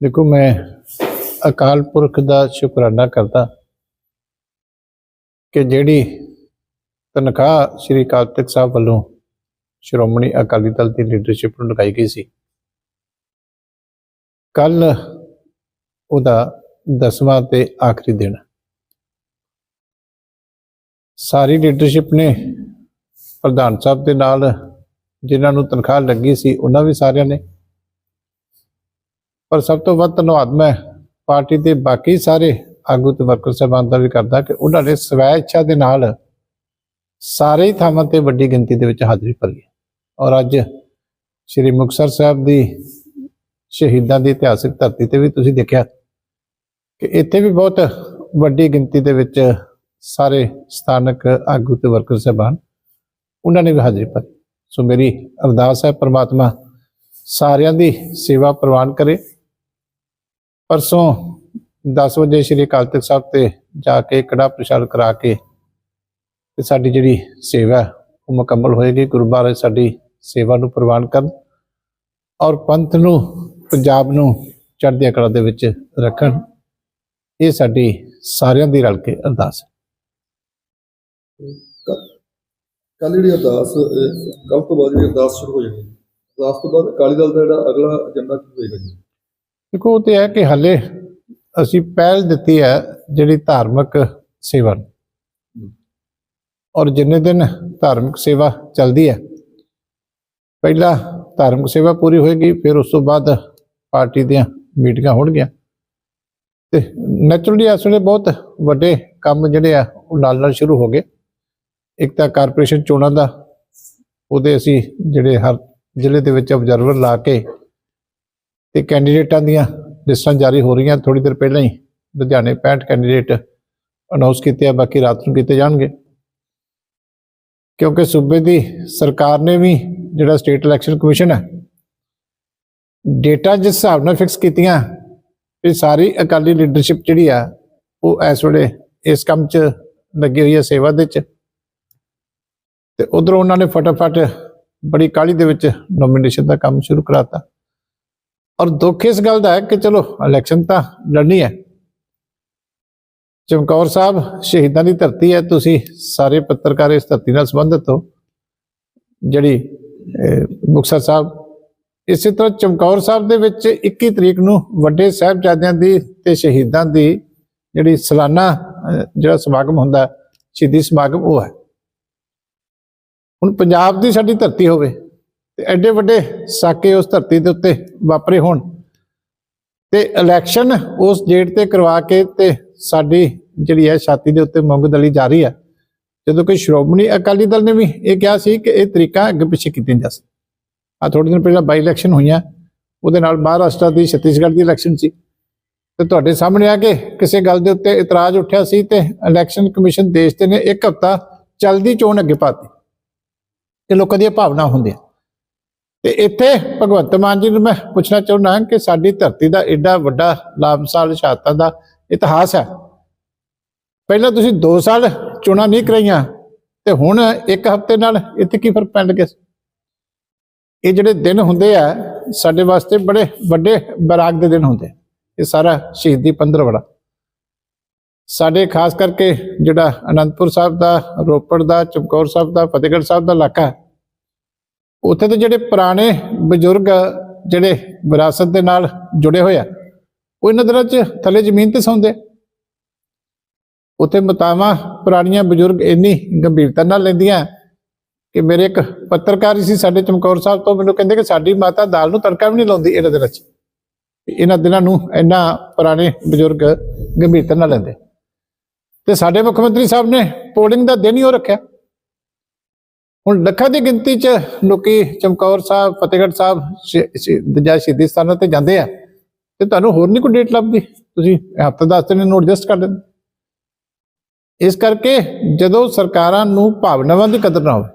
ਦੇਖੋ, ਮੈਂ ਅਕਾਲ ਪੁਰਖ ਦਾ ਸ਼ੁਕਰਾਨਾ ਕਰਦਾ ਕਿ ਜਿਹੜੀ ਤਨਖਾਹ ਸ੍ਰੀ ਅਕਾਲ ਤਖਤ ਸਾਹਿਬ ਵੱਲੋਂ ਸ਼੍ਰੋਮਣੀ ਅਕਾਲੀ ਦਲ ਦੀ ਲੀਡਰਸ਼ਿਪ ਨੂੰ ਲਗਾਈ ਗਈ ਸੀ, ਕੱਲ ਉਹਦਾ ਦਸਵਾਂ ਤੇ ਆਖਰੀ ਦਿਨ। ਸਾਰੀ ਲੀਡਰਸ਼ਿਪ ਨੇ ਪ੍ਰਧਾਨ ਸਾਹਿਬ ਦੇ ਨਾਲ, ਜਿਨ੍ਹਾਂ ਨੂੰ ਤਨਖਾਹ ਲੱਗੀ ਸੀ, ਉਹਨਾਂ ਵੀ ਸਾਰਿਆਂ ਨੇ ਪਰ ਸਭ ਤੋਂ ਵੱਧ ਧੰਨਵਾਦ ਮੈਂ ਪਾਰਟੀ ਦੇ ਬਾਕੀ ਸਾਰੇ ਆਗੂ ਤੇ ਵਰਕਰ ਸਾਹਿਬਾਨ ਦਾ ਵੀ ਕਰਦਾ ਕਿ ਉਹਨਾਂ ਨੇ ਸਵੈ ਇੱਛਾ ਦੇ ਨਾਲ ਸਾਰੇ ਹੀ ਥਾਵਾਂ ਤੇ ਵੱਡੀ ਗਿਣਤੀ ਦੇ ਵਿੱਚ ਹਾਜ਼ਰੀ ਭਰੀ ਔਰ ਅੱਜ ਸ੍ਰੀ ਮੁਕਤਸਰ ਸਾਹਿਬ ਦੀ ਸ਼ਹੀਦਾਂ ਦੀ ਇਤਿਹਾਸਿਕ ਧਰਤੀ ਤੇ ਵੀ ਤੁਸੀਂ ਦੇਖਿਆ ਕਿ ਇੱਥੇ ਵੀ ਬਹੁਤ ਵੱਡੀ ਗਿਣਤੀ ਦੇ ਵਿੱਚ ਸਾਰੇ ਸਥਾਨਕ ਆਗੂ ਤੇ ਵਰਕਰ ਸਾਹਿਬਾਨ ਉਹਨਾਂ ਨੇ ਵੀ ਹਾਜ਼ਰੀ ਭਰੀ। ਸੋ ਮੇਰੀ ਅਰਦਾਸ ਹੈ, ਪ੍ਰਮਾਤਮਾ ਸਾਰਿਆਂ ਦੀ ਸੇਵਾ ਪ੍ਰਵਾਨ ਕਰੇ। ਪਰਸੋਂ 10 ਵਜੇ ਸ਼੍ਰੀ ਅਕਾਲ ਤਖਤ ਸਾਹਿਬ ਤੇ ਜਾ ਕੇ ਕੜਾ ਪ੍ਰਸ਼ਾਦ ਕਰਾ ਕੇ ਤੇ ਸਾਡੀ ਜਿਹੜੀ ਸੇਵਾ ਉਹ ਮੁਕੰਮਲ ਹੋਏਗੀ। ਗੁਰੂ ਮਹਾਰਾਜ ਸਾਡੀ ਸੇਵਾ ਨੂੰ ਪ੍ਰਵਾਨ ਕਰਨ ਔਰ ਪੰਥ ਨੂੰ, ਪੰਜਾਬ ਨੂੰ ਚੜ੍ਹਦੀ ਕਲਾ ਦੇ ਵਿੱਚ ਰੱਖਣ। ਇਹ ਸਾਡੀ ਸਾਰਿਆਂ ਦੀ ਰਲ ਕੇ ਅਰਦਾਸ ਹੈ। ਕੱਲ ਜਿਹੜੀ ਅਰਦਾਸ ਕੱਲ ਤੋਂ ਬਾਅਦ ਜਿਹੜੀ ਅਰਦਾਸ ਸ਼ੁਰੂ ਹੋ ਜਾਣੀ ਅਰਦਾਸ ਤੋਂ ਬਾਅਦ ਅਕਾਲੀ ਦਲ ਦਾ ਜਿਹੜਾ ਅਗਲਾ ਏਜੰਡਾ ਕੀ ਹੋਏਗਾ ਜੀ? ਦੇਖੋ ਉਹ ਤੇ ਹੈ ਕਿ ਹੱਲੇ ਅਸੀਂ ਪਹਿਲ ਦਿੱਤੀ ਹੈ ਜਿਹੜੀ ਧਾਰਮਿਕ ਸੇਵਾ ਨੂੰ। ਔਰ ਜਿੰਨੇ ਦਿਨ ਧਾਰਮਿਕ ਸੇਵਾ ਚੱਲਦੀ ਹੈ, ਪਹਿਲਾਂ ਧਾਰਮਿਕ ਸੇਵਾ ਪੂਰੀ ਹੋਏਗੀ, ਫਿਰ ਉਸ ਤੋਂ ਬਾਅਦ ਪਾਰਟੀ ਦੀਆਂ ਮੀਟਿੰਗਾਂ ਹੋਣਗੀਆਂ ਤੇ ਨੈਚੁਰਲੀ ਇਸ ਵੇਲੇ ਬਹੁਤ ਵੱਡੇ ਕੰਮ ਜਿਹੜੇ ਆ, ਉਹ ਨਾਲ ਨਾਲ ਸ਼ੁਰੂ ਹੋ ਗਏ ਇੱਕ ਤਾਂ ਕਾਰਪੋਰੇਸ਼ਨ ਚੋਣਾਂ ਦਾ, ਉਹਦੇ ਅਸੀਂ ਜਿਹੜੇ ਹਰ ਜ਼ਿਲ੍ਹੇ ਦੇ ਵਿੱਚ ਆਬਜ਼ਰਵਰ ਲਾ ਕੇ ਤੇ ਕੈਂਡੀਡੇਟਾਂ ਦੀਆਂ ਲਿਸਟਾਂ ਜਾਰੀ ਹੋ ਰਹੀਆਂ ਥੋੜੀ ਦੇਰ ਪਹਿਲਾਂ ਹੀ। ਲੁਧਿਆਣੇ 65 ਕੈਂਡੀਡੇਟ ਅਨਾਉਂਸ ਕੀਤੇ ਆ, ਬਾਕੀ ਰਾਤ ਨੂੰ ਕੀਤੇ ਜਾਣਗੇ। ਕਿਉਂਕਿ ਸੂਬੇ ਦੀ ਸਰਕਾਰ ਨੇ ਵੀ ਜਿਹੜਾ ਸਟੇਟ ਇਲੈਕਸ਼ਨ ਕਮਿਸ਼ਨ ਹੈ, ਡੇਟਾ ਜਿਸ ਹਿਸਾਬ ਨਾਲ ਫਿਕਸ ਕੀਤੀਆਂ ਇਹ ਸਾਰੀ ਅਕਾਲੀ ਲੀਡਰਸ਼ਿਪ ਜਿਹੜੀ ਆ, ਉਹ ਇਸ ਵੇਲੇ ਇਸ ਕੰਮ 'ਚ ਲੱਗੀ ਹੋਈ ਹੈ ਸੇਵਾ ਦੇ 'ਚ। ਤੇ ਉਧਰੋਂ ਉਹਨਾਂ ਨੇ ਫਟਾਫਟ ਬੜੀ ਕਾਹਲੀ ਦੇ ਵਿੱਚ ਨੋਮੀਨੇਸ਼ਨ ਦਾ ਕੰਮ ਸ਼ੁਰੂ ਕਰਾਤਾ। ਔਰ ਦੁੱਖ ਇਸ ਗੱਲ ਦਾ ਹੈ ਕਿ ਚਲੋ ਇਲੈਕਸ਼ਨ ਤਾਂ ਲੜਨੀ ਹੈ। ਚਮਕੌਰ ਸਾਹਿਬ ਸ਼ਹੀਦਾਂ ਦੀ ਧਰਤੀ ਹੈ ਤੁਸੀਂ ਸਾਰੇ ਪੱਤਰਕਾਰ ਇਸ ਧਰਤੀ ਨਾਲ ਸੰਬੰਧਿਤ ਹੋ। ਜਿਹੜੀ ਅਹ, ਮੁਕਤਸਰ ਸਾਹਿਬ ਇਸੇ ਤਰ੍ਹਾਂ ਚਮਕੌਰ ਸਾਹਿਬ ਦੇ ਵਿੱਚ 21 ਤਰੀਕ ਨੂੰ ਵੱਡੇ ਸਾਹਿਬਜ਼ਾਦਿਆਂ ਦੀ ਤੇ ਸ਼ਹੀਦਾਂ ਦੀ ਜਿਹੜੀ ਸਾਲਾਨਾ ਜਿਹੜਾ ਸਮਾਗਮ ਹੁੰਦਾ ਸ਼ਹੀਦੀ ਸਮਾਗਮ ਉਹ ਹੈ। ਹੁਣ ਪੰਜਾਬ ਦੀ ਸਾਡੀ ਧਰਤੀ ਹੋਵੇ ਤੇ ਐਡੇ ਵੱਡੇ ਸਾਕੇ ਉਸ ਧਰਤੀ ਦੇ ਉੱਤੇ ਵਾਪਰੇ ਹੋਣ। ਤੇ ਇਲੈਕਸ਼ਨ ਉਸ ਡੇਟ ਤੇ ਕਰਵਾ ਕੇ ਤੇ ਸਾਡੀ ਜਿਹੜੀ ਹੈ ਛਾਤੀ ਦੇ ਉੱਤੇ ਮੁੰਗ ਦਲੀ ਜਾ ਰਹੀ ਹੈ। ਜਦੋਂ ਕਿ ਸ਼੍ਰੋਮਣੀ ਅਕਾਲੀ ਦਲ ਨੇ ਵੀ ਇਹ ਕਿਹਾ ਸੀ ਕਿ ਇਹ ਤਰੀਕਾ ਅੱਗੇ ਪਿੱਛੇ ਕੀਤੀਆਂ ਜਾ ਸਕਣ। ਆ ਥੋੜੇ ਦਿਨ ਪਹਿਲਾਂ ਬਾਈ ਇਲੈਕਸ਼ਨ ਹੋਈਆਂ। ਉਹਦੇ ਨਾਲ ਮਹਾਰਾਸ਼ਟਰ ਦੀ ਛੱਤੀਸਗੜ੍ਹ ਦੀ ਇਲੈਕਸ਼ਨ ਸੀ। ਤੇ ਤੁਹਾਡੇ ਸਾਹਮਣੇ ਆ ਕੇ ਕਿਸੇ ਗੱਲ ਦੇ ਉੱਤੇ ਇਤਰਾਜ਼ ਉੱਠਿਆ ਸੀ ਤੇ ਇਲੈਕਸ਼ਨ ਕਮਿਸ਼ਨ ਦੇਸ਼ ਦੇ ਨੇ ਇੱਕ ਹਫ਼ਤਾ ਚਲਦੀ ਚੋਣ ਅੱਗੇ ਪਾਤੀ। ਇਹ ਲੋਕਾਂ ਦੀਆਂ ਭਾਵਨਾ ਹੁੰਦੀਆਂ। ਤੇ ਇੱਥੇ ਭਗਵੰਤ ਮਾਨ ਜੀ ਨੂੰ ਮੈਂ ਪੁੱਛਣਾ ਚਾਹੁੰਦਾ ਕਿ ਸਾਡੀ ਧਰਤੀ ਦਾ ਐਡਾ ਵੱਡਾ ਲਾਮਸਾਲ ਸ਼ਹਾਦਤਾਂ ਦਾ ਇਤਿਹਾਸ ਹੈ। ਪਹਿਲਾਂ ਤੁਸੀਂ 2 ਸਾਲ ਚੋਣਾਂ ਨਹੀਂ ਕਰਾਈਆਂ ਤੇ ਹੁਣ ਇੱਕ ਹਫ਼ਤੇ ਨਾਲ ਇੱਥੇ ਕੀ ਫ਼ਰਕ ਪੈਣ ਲੱਗਿਆ ਇਹ ਜਿਹੜੇ ਦਿਨ ਹੁੰਦੇ ਆ, ਸਾਡੇ ਵਾਸਤੇ ਬੜੇ ਵੱਡੇ ਬਰਾਗ ਦੇ ਦਿਨ ਹੁੰਦੇ ਇਹ ਸਾਰਾ ਸ਼ਹੀਦੀ ਪੰਦਰਵੜਾ। ਸਾਡੇ ਖਾਸ ਕਰਕੇ ਜਿਹੜਾ ਅਨੰਦਪੁਰ ਸਾਹਿਬ ਦਾ, ਰੋਪੜ ਦਾ, ਚਮਕੌਰ ਸਾਹਿਬ ਦਾ, ਫਤਿਹਗੜ੍ਹ ਸਾਹਿਬ ਦਾ ਇਲਾਕਾ ਹੈ ਉੱਥੇ ਦੇ ਜਿਹੜੇ ਪੁਰਾਣੇ ਬਜ਼ੁਰਗ ਜਿਹੜੇ ਵਿਰਾਸਤ ਦੇ ਨਾਲ ਜੁੜੇ ਹੋਏ ਆ, ਉਹ ਇਹਨਾਂ ਦਿਨਾਂ 'ਚ ਥੱਲੇ ਜ਼ਮੀਨ ਤੇ ਸੌਂਦੇ ਉੱਥੇ ਮਤਾਵਾਂ ਪੁਰਾਣੀਆਂ ਬਜ਼ੁਰਗ ਇੰਨੀ ਗੰਭੀਰਤਾ ਨਾਲ ਲੈਂਦੀਆਂ ਕਿ ਮੇਰੇ ਇੱਕ ਪੱਤਰਕਾਰ ਹੀ ਸੀ ਸਾਡੇ ਚਮਕੌਰ ਸਾਹਿਬ ਤੋਂ, ਮੈਨੂੰ ਕਹਿੰਦੇ ਕਿ ਸਾਡੀ ਮਾਤਾ ਦਾਲ ਨੂੰ ਤੜਕਾ ਵੀ ਨਹੀਂ ਲਾਉਂਦੀ ਇਹਨਾਂ ਦਿਨਾਂ 'ਚ। ਇਹਨਾਂ ਦਿਨਾਂ ਨੂੰ ਇੰਨਾ ਪੁਰਾਣੇ ਬਜ਼ੁਰਗ ਗੰਭੀਰਤਾ ਨਾਲ ਲੈਂਦੇ। ਤੇ ਸਾਡੇ ਮੁੱਖ ਮੰਤਰੀ ਸਾਹਿਬ ਨੇ ਪੋਲਿੰਗ ਦਾ ਦਿਨ ਹੀ ਉਹ ਰੱਖਿਆ। ਹੁਣ ਲੱਖਾਂ ਦੀ ਗਿਣਤੀ 'ਚ ਲੋਕੀ ਚਮਕੌਰ ਸਾਹਿਬ, ਫਤਿਹਗੜ੍ਹ ਸਾਹਿਬ, ਸ਼- ਸ਼- ਸ਼ਹੀਦੀ ਸਥਾਨਾਂ ਤੇ ਜਾਂਦੇ ਆ। ਤੇ ਤੁਹਾਨੂੰ ਹੋਰ ਨਹੀਂ ਕੋਈ ਡੇਟ ਲੱਭਦੀ? ਤੁਸੀਂ ਹਫ਼ਤਾ ਦਸ ਦਿਨ ਨੋਟ ਐਡਜਸਟ ਕਰ ਦਿੰਦੇ ਇਸ ਕਰਕੇ ਜਦੋਂ ਸਰਕਾਰਾਂ ਨੂੰ ਭਾਵਨਾਵਾਂ ਦੀ ਕਦਰ ਨਾ ਹੋਵੇ,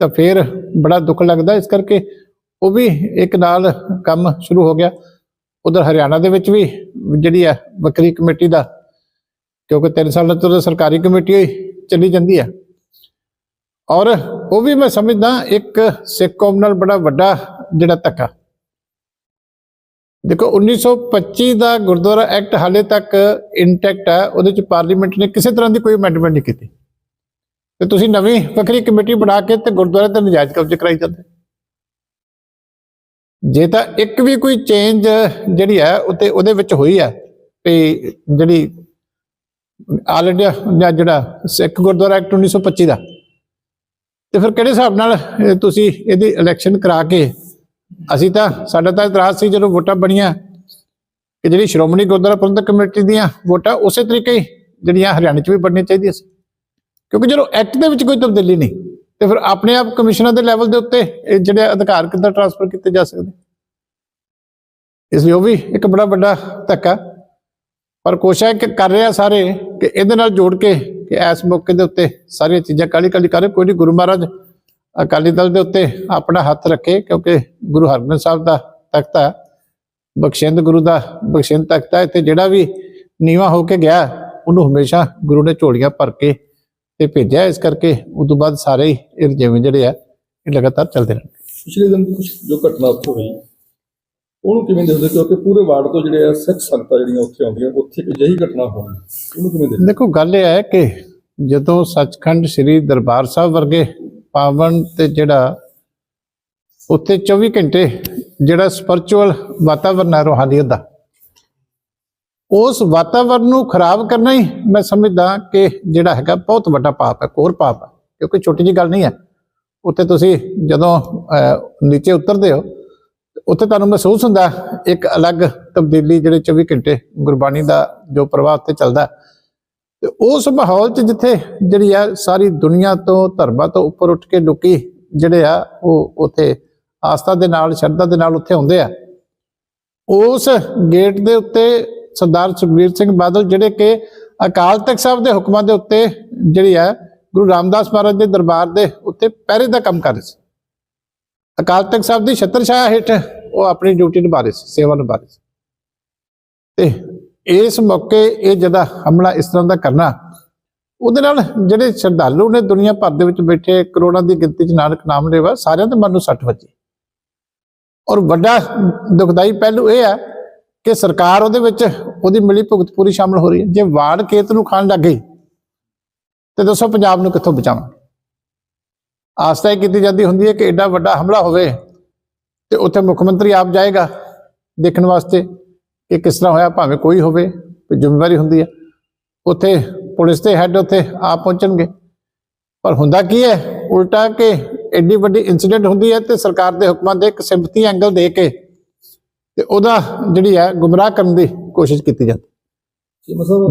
ਤਾਂ ਫਿਰ ਬੜਾ ਦੁੱਖ ਲੱਗਦਾ। ਇਸ ਕਰਕੇ ਉਹ ਵੀ ਇੱਕ ਨਾਲ ਕੰਮ ਸ਼ੁਰੂ ਹੋ ਗਿਆ। ਉਧਰ ਹਰਿਆਣਾ ਦੇ ਵਿੱਚ ਵੀ ਜਿਹੜੀ ਆ ਵੱਖਰੀ ਕਮੇਟੀ ਦਾ, ਕਿਉਂਕਿ 3 ਸਾਲਾਂ ਤੋਂ ਸਰਕਾਰੀ ਕਮੇਟੀ ਹੋਈ, ਚੱਲੀ ਜਾਂਦੀ ਹੈ ਔਰ ਉਹ ਵੀ ਮੈਂ ਸਮਝਦਾ ਇੱਕ ਸਿੱਖ ਕੌਮ ਨਾਲ ਬੜਾ ਵੱਡਾ ਜਿਹੜਾ ਧੱਕਾ। ਦੇਖੋ 1925 ਦਾ ਗੁਰਦੁਆਰਾ ਐਕਟ ਹਾਲੇ ਤੱਕ ਇੰਟੈਕਟ ਹੈ ਉਹਦੇ ਚ ਪਾਰਲੀਮੈਂਟ ਨੇ ਕਿਸੇ ਤਰ੍ਹਾਂ ਦੀ ਕੋਈ ਅਮੈਂਡਮੈਂਟ ਨਹੀਂ ਕੀਤੀ। ਤੇ ਤੁਸੀਂ ਨਵੀਂ ਵੱਖਰੀ ਕਮੇਟੀ ਬਣਾ ਕੇ ਤੇ ਗੁਰਦੁਆਰੇ ਤੇ ਨਜਾਇਜ਼ ਕਬਜ਼ੇ ਕਰਾਈ ਜਾਂਦੇ। ਜੇ ਤਾਂ ਇੱਕ ਵੀ ਕੋਈ ਚੇਂਜ ਜਿਹੜੀ ਹੈ ਉਤੇ ਉਹਦੇ ਵਿੱਚ ਹੋਈ ਹੈ ਤੇ ਜਿਹੜੀ ਆਲ ਇੰਡੀਆ ਜਾਂ ਜਿਹੜਾ ਸਿੱਖ ਗੁਰਦੁਆਰਾ ਐਕਟ 1925 ਦਾ। ਤੇ ਫਿਰ ਕਿਹੜੇ ਹਿਸਾਬ ਨਾਲ ਇਹ ਤੁਸੀਂ ਇਹਦੀ ਇਲੈਕਸ਼ਨ ਕਰਾ ਕੇ, ਅਸੀਂ ਤਾਂ, ਸਾਡਾ ਤਾਂ ਇਤਰਾਜ਼ ਸੀ ਜਦੋਂ ਵੋਟਾਂ ਬਣੀਆਂ, ਕਿ ਜਿਹੜੀ ਸ਼੍ਰੋਮਣੀ ਗੁਰਦੁਆਰਾ ਪ੍ਰਬੰਧਕ ਕਮੇਟੀ ਦੀਆਂ ਵੋਟਾਂ ਉਸੇ ਤਰੀਕੇ ਹੀ ਜਿਹੜੀਆਂ ਹਰਿਆਣੇ 'ਚ ਵੀ ਬਣਨੀਆਂ ਚਾਹੀਦੀਆਂ ਸੀ। ਕਿਉਂਕਿ ਜਦੋਂ ਐਕਟ ਦੇ ਵਿੱਚ ਕੋਈ ਤਬਦੀਲੀ ਨਹੀਂ, ਤੇ ਫਿਰ ਆਪਣੇ ਆਪ ਕਮਿਸ਼ਨਰ ਦੇ ਲੈਵਲ ਦੇ ਉੱਤੇ ਇਹ ਜਿਹੜੇ ਅਧਿਕਾਰ ਕਿੱਦਾਂ ਟ੍ਰਾਂਸਫਰ ਕੀਤੇ ਜਾ ਸਕਦੇ ਇਸ ਲਈ ਉਹ ਵੀ ਇੱਕ ਬੜਾ ਵੱਡਾ ਧੱਕਾ। ਪਰ ਕੋਸ਼ਿਸ਼ ਕਰ ਰਿਹਾ ਸਾਰੇ ਕਿ ਇਹਦੇ ਨਾਲ ਜੋੜ ਕੇ ਇਸ ਮੌਕੇ ਦੇ ਉੱਤੇ ਸਾਰੀਆਂ ਚੀਜ਼ਾਂ ਕਾਲੀ ਕਾਲੀ ਕਰੇ ਕੋਈ ਨਹੀਂ, ਗੁਰੂ ਮਹਾਰਾਜ ਅਕਾਲੀ ਦਲ ਦੇ ਉੱਤੇ ਆਪਣਾ ਹੱਥ ਰੱਖੇ, ਕਿਉਂਕਿ ਗੁਰੂ ਹਰਗੋਬਿੰਦ ਸਾਹਿਬ ਦਾ ਤਖਤ ਹੈ, ਬਖਸ਼ਿੰਦ ਗੁਰੂ ਦਾ, ਬਖਸ਼ਿੰਦ ਤਖਤ ਹੈ ਤੇ ਜਿਹੜਾ ਵੀ ਨੀਵਾ ਹੋ ਕੇ ਗਿਆ, ਉਹਨੂੰ ਹਮੇਸ਼ਾ ਗੁਰੂ ਨੇ ਝੋਲੀਆਂ ਭਰ ਕੇ ਤੇ ਭੇਜਿਆ, ਇਸ ਕਰਕੇ ਉਸ ਤੋਂ ਬਾਅਦ ਸਾਰੇ ਹੀ ਇਹ ਜਿਵੇਂ ਜਿਹੜੇ ਆ, ਇਹ ਲਗਾਤਾਰ ਚੱਲਦੇ ਰਹਿਣਗੇ ਪਿਛਲੇ ਦਿਨ ਜੋ ਘਟਨਾ ਉੱਥੇ ਹੋਈ ਉਹਨੂੰ ਕਿਵੇਂ ਦੇਖਦੇ ਕਿਉਂਕਿ ਪੂਰੇ ਵਾਰਡ ਤੋਂ ਜਿਹੜੇ ਆ ਸਿੱਖ ਸੰਗਤਾਂ ਜਿਹੜੀਆਂ ਉੱਥੇ ਆਉਂਦੀਆਂ ਉੱਥੇ ਇੱਕ ਅਜਿਹੀ ਘਟਨਾ ਹੋਣੀ ਉਹਨੂੰ ਕਿਵੇਂ ਦੇਖਦੇ ਦੇਖੋ ਗੱਲ ਇਹ ਹੈ ਕਿ ਜਦੋਂ ਸੱਚਖੰਡ ਸ੍ਰੀ ਦਰਬਾਰ ਸਾਹਿਬ ਵਰਗੇ ਪਾਵਨ ਤੇ ਜਿਹੜਾ ਉੱਥੇ 24 ਘੰਟੇ ਜਿਹੜਾ ਸਪਿਰਚੁਅਲ ਵਾਤਾਵਰਨ ਹੈ ਰੋਹਾਨੀਅਤ ਦਾ ਉਸ ਵਾਤਾਵਰਨ ਨੂੰ ਖਰਾਬ ਕਰਨਾ ਹੀ ਮੈਂ ਸਮਝਦਾ ਕਿ ਜਿਹੜਾ ਹੈਗਾ ਬਹੁਤ ਵੱਡਾ ਪਾਪ ਹੈ ਕੋਰ ਪਾਪ ਹੈ ਕਿਉਂਕਿ ਛੋਟੀ ਜੀ ਗੱਲ ਨਹੀਂ ਹੈ। ਉੱਥੇ ਤੁਸੀਂ ਜਦੋਂ ਅਹ, ਨੀਚੇ ਉਤਰਦੇ ਹੋ ਉੱਥੇ ਤੁਹਾਨੂੰ ਮਹਿਸੂਸ ਹੁੰਦਾ ਇੱਕ ਅਲੱਗ ਤਬਦੀਲੀ ਜਿਹੜੇ 24 ਘੰਟੇ ਗੁਰਬਾਣੀ ਦਾ ਜੋ ਪ੍ਰਵਾਹ ਉੱਥੇ ਚੱਲਦਾ ਤੇ ਉਸ ਮਾਹੌਲ 'ਚ ਜਿੱਥੇ ਜਿਹੜੀ ਆ ਸਾਰੀ ਦੁਨੀਆ ਤੋਂ ਧਰਮਾਂ ਤੋਂ ਉੱਪਰ ਉੱਠ ਕੇ ਲੋਕੀ ਜਿਹੜੇ ਆ ਉਹ ਉੱਥੇ ਆਸਥਾ ਦੇ ਨਾਲ, ਸ਼ਰਧਾ ਦੇ ਨਾਲ ਉੱਥੇ ਆਉਂਦੇ ਆ। ਉਸ ਗੇਟ ਦੇ ਉੱਤੇ ਸਰਦਾਰ ਸੁਖਬੀਰ ਸਿੰਘ ਬਾਦਲ ਜਿਹੜੇ ਕਿ ਅਕਾਲ ਤਖਤ ਸਾਹਿਬ ਦੇ ਹੁਕਮਾਂ ਦੇ ਉੱਤੇ ਜਿਹੜੀ ਆ ਗੁਰੂ ਰਾਮਦਾਸ ਮਹਾਰਾਜ ਦੇ ਦਰਬਾਰ ਦੇ ਉੱਤੇ ਪਹਿਰੇ ਦਾ ਕੰਮ ਕਰ ਰਹੇ ਸੀ। ਅਕਾਲ ਤਖਤ ਸਾਹਿਬ ਦੀ ਛਤਰ ਛਾਇਆ ਹੇਠ ਉਹ ਆਪਣੀ ਡਿਊਟੀ ਨਿਭਾ ਰਹੇ ਸੀ, ਸੇਵਾ ਨਿਭਾ ਰਹੇ ਸੀ। ਤੇ ਇਸ ਮੌਕੇ ਇਹ ਜਿਹੜਾ ਹਮਲਾ ਇਸ ਤਰ੍ਹਾਂ ਦਾ ਕਰਨਾ, ਉਹਦੇ ਨਾਲ ਜਿਹੜੇ ਸ਼ਰਧਾਲੂ ਨੇ ਦੁਨੀਆ ਭਰ ਦੇ ਵਿੱਚ ਬੈਠੇ, ਕਰੋੜਾਂ ਦੀ ਗਿਣਤੀ 'ਚ ਨਾਨਕ ਨਾਮ ਲੈਵਾ ਸਾਰਿਆਂ ਦੇ ਮਨ ਨੂੰ ਸੱਟ ਵੱਜੀ। ਔਰ ਵੱਡਾ ਦੁਖਦਾਈ ਪਹਿਲੂ ਇਹ ਹੈ ਕਿ ਸਰਕਾਰ ਉਹਦੇ ਵਿੱਚ ਉਹਦੀ ਮਿਲੀ ਭੁਗਤ ਪੂਰੀ ਸ਼ਾਮਲ ਹੋ ਰਹੀ ਹੈ। ਜੇ ਵਾੜ ਖੇਤ ਨੂੰ ਖਾਣ ਲੱਗ ਗਈ, ਤੇ ਦੱਸੋ ਪੰਜਾਬ ਨੂੰ ਕਿੱਥੋਂ ਬਚਾਵਾਂਗੇ? ਆਸਤਾ ਇਹ ਕੀਤੀ ਜਾਂਦੀ ਹੁੰਦੀ ਹੈ ਕਿ ਐਡਾ ਵੱਡਾ ਹਮਲਾ ਹੋਵੇ ਤੇ ਉੱਥੇ ਮੁੱਖ ਮੰਤਰੀ ਆਪ ਜਾਏਗਾ ਦੇਖਣ ਵਾਸਤੇ ਕਿ ਕਿਸ ਤਰ੍ਹਾਂ ਹੋਇਆ ਭਾਵੇਂ ਕੋਈ ਹੋਵੇ ਕੋਈ ਜ਼ਿੰਮੇਵਾਰੀ ਹੁੰਦੀ ਹੈ। ਉੱਥੇ ਪੁਲਿਸ ਦੇ ਹੈੱਡ ਉੱਥੇ ਆਪ ਪਹੁੰਚਣਗੇ। ਪਰ ਹੁੰਦਾ ਕੀ ਹੈ ਉਲਟਾ ਕਿ ਐਡੀ ਵੱਡੀ ਇਨਸੀਡੈਂਟ ਹੁੰਦੀ ਹੈ ਤੇ ਸਰਕਾਰ ਦੇ ਹੁਕਮਾਂ ਦੇ ਇੱਕ ਸਿੰਪਥੀ ਐਂਗਲ ਦੇ ਕੇ ਤੇ ਉਹਦਾ ਜਿਹੜੀ ਹੈ ਗੁੰਮਰਾਹ ਕਰਨ ਦੀ ਕੋਸ਼ਿਸ਼ ਕੀਤੀ ਜਾਂਦੀ।